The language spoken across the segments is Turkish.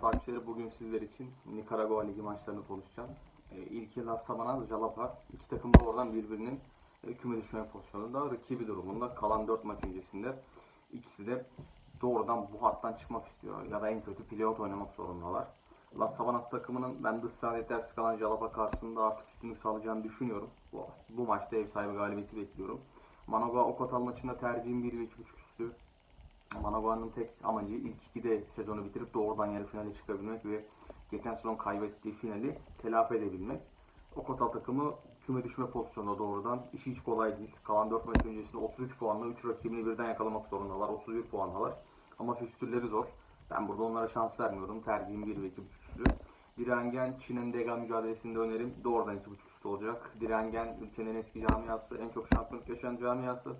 takipçileri bugün sizler için Nikaragua Ligi maçlarını konuşacağım. E, ilki Las Sabanas, Jalapa. İki takım da oradan birbirinin e, küme düşme pozisyonunda, rakibi durumunda kalan 4 maç öncesinde ikisi de doğrudan bu hattan çıkmak istiyor ya da en kötü playoff oynamak zorundalar. Las Sabanas takımının ben dış sahada yetersiz kalan Jalapa karşısında artık üstünlük sağlayacağını düşünüyorum. Bu, bu maçta ev sahibi galibiyeti bekliyorum. Managua Okotal maçında tercihim 1 ve 2.5 üstü. Managua'nın tek amacı ilk ikide sezonu bitirip doğrudan yarı finale çıkabilmek ve geçen sezon kaybettiği finali telafi edebilmek. O Kotal takımı küme düşme pozisyonunda doğrudan. İşi hiç kolay değil. Kalan 4 maç öncesinde 33 puanla 3 rakibini birden yakalamak zorundalar. 31 puandalar. Ama fikstürleri zor. Ben burada onlara şans vermiyorum. Tercihim 1 ve 2.5 üstü. Direngen Çin'in Dega mücadelesinde önerim doğrudan 2.5 üstü olacak. Direngen ülkenin eski camiası, en çok şampiyonluk yaşayan camiası.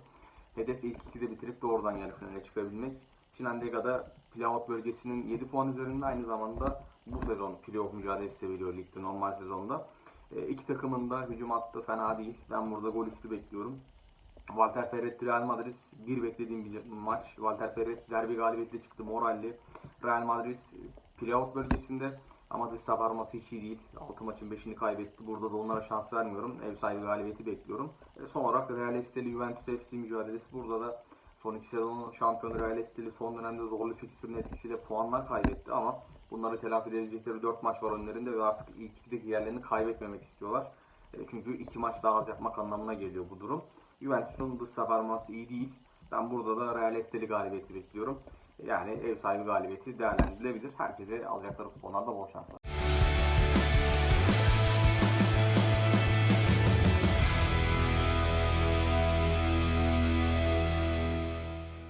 Hedef ilk ikide bitirip doğrudan yarı finale çıkabilmek. Çinandega'da playoff bölgesinin 7 puan üzerinde aynı zamanda bu sezon playoff mücadelesi de veriyor ligde normal sezonda. E, iki takımın da hücum hattı fena değil. Ben burada gol üstü bekliyorum. Walter Ferretti Real Madrid bir beklediğim bir maç. Walter Ferretti derbi galibiyetiyle çıktı moralli. Real Madrid playoff bölgesinde ama dış savarması hiç iyi değil. 6 maçın 5'ini kaybetti. Burada da onlara şans vermiyorum. Ev sahibi galibiyeti bekliyorum. E, son olarak Real Esteli Juventus FC mücadelesi. Burada da son iki sezonun şampiyonu Real Esteli son dönemde zorlu fikstürün etkisiyle puanlar kaybetti ama bunları telafi edebilecekleri 4 maç var önlerinde ve artık ilk ikideki yerlerini kaybetmemek istiyorlar. E, çünkü iki maç daha az yapmak anlamına geliyor bu durum. Juventus'un dış savarması iyi değil. Ben burada da Real Esteli galibiyeti bekliyorum. Yani ev sahibi galibiyeti değerlendirilebilir. Herkese alacakları kuponlarda bol şanslar.